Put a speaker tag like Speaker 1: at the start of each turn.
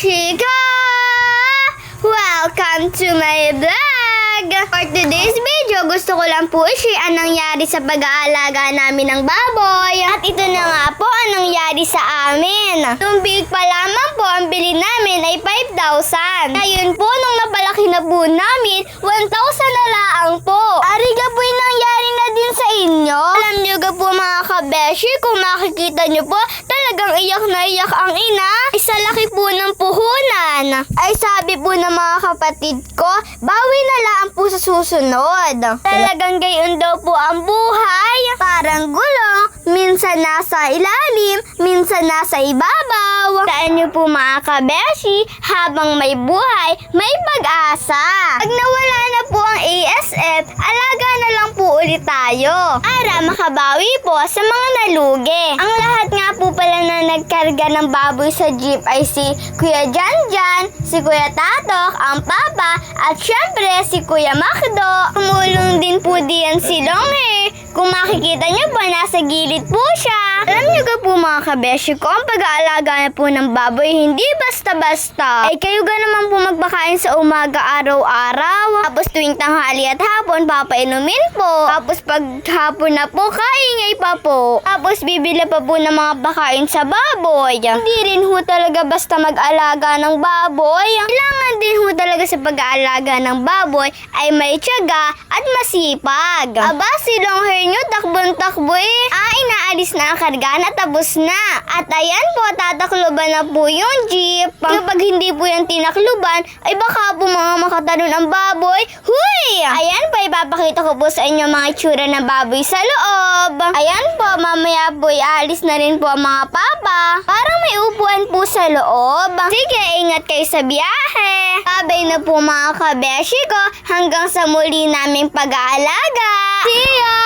Speaker 1: Beshi ko! Welcome to my vlog! For today's video, gusto ko lang po i-share ang nangyari sa pag-aalaga namin ng baboy. At ito na nga po ang nangyari sa amin. Nung big pa lamang po, ang bili namin ay 5,000. Ngayon po, nung napalaki na po namin, 1,000 na laang po. Ariga po yung nangyari na din sa inyo. Alam niyo ga po mga kabeshi, kung makikita niyo po, talagang iyak na iyak ang ina. Isa laki po ng puhunan. Ay sabi po ng mga kapatid ko, bawi na lang po sa susunod. Talagang gayon daw po ang buhay. Parang gulong, minsan nasa ilalim, minsan nasa ibabaw. Saan niyo po mga kabeshi, habang may buhay, may pag-asa. Pag nawala na po ang ASF, alaga na lang po ulit tayo. Para makabawi po sa mga nalugi. Ang lahat nagkarga ng baboy sa jeep ay si Kuya Janjan, si Kuya Tatok, ang papa, at syempre si Kuya Makdo. Tumulong din po diyan si Longhair. Kung makikita niyo po, nasa gilid po siya. Alam niyo ka po mga kabeshi ko, ang pag-aalaga na po ng baboy, hindi basta-basta. Ay kayo ga naman po magpakain sa umaga araw-araw. Tapos tuwing tanghali at hapon, papainumin po. Tapos pag hapon na po, kaingay pa po. Tapos bibili pa po ng mga pakain sa baboy. Hindi rin ho talaga basta mag-alaga ng baboy. Kailangan din ho talaga sa pag-aalaga ng baboy ay may tiyaga at masipag. Aba, si long hair nyo, takbon-takbo eh. Inaalis na ang karga na tapos na. At ayan po, tatakluban na po yung jeep. Kapag hindi po yung tinakluban, ay baka po mga makatalon ang baboy. Huy! Ayan po, ipapakita ko po sa inyo mga itsura ng baboy sa loob. Ayan po, mamaya po, aalis na rin po ang mga papa. Parang may upuan po sa loob. Sige, ingat kayo sa biyahe. Sabay na po mga kabeshi ko hanggang sa muli naming pag-aalaga. See ya!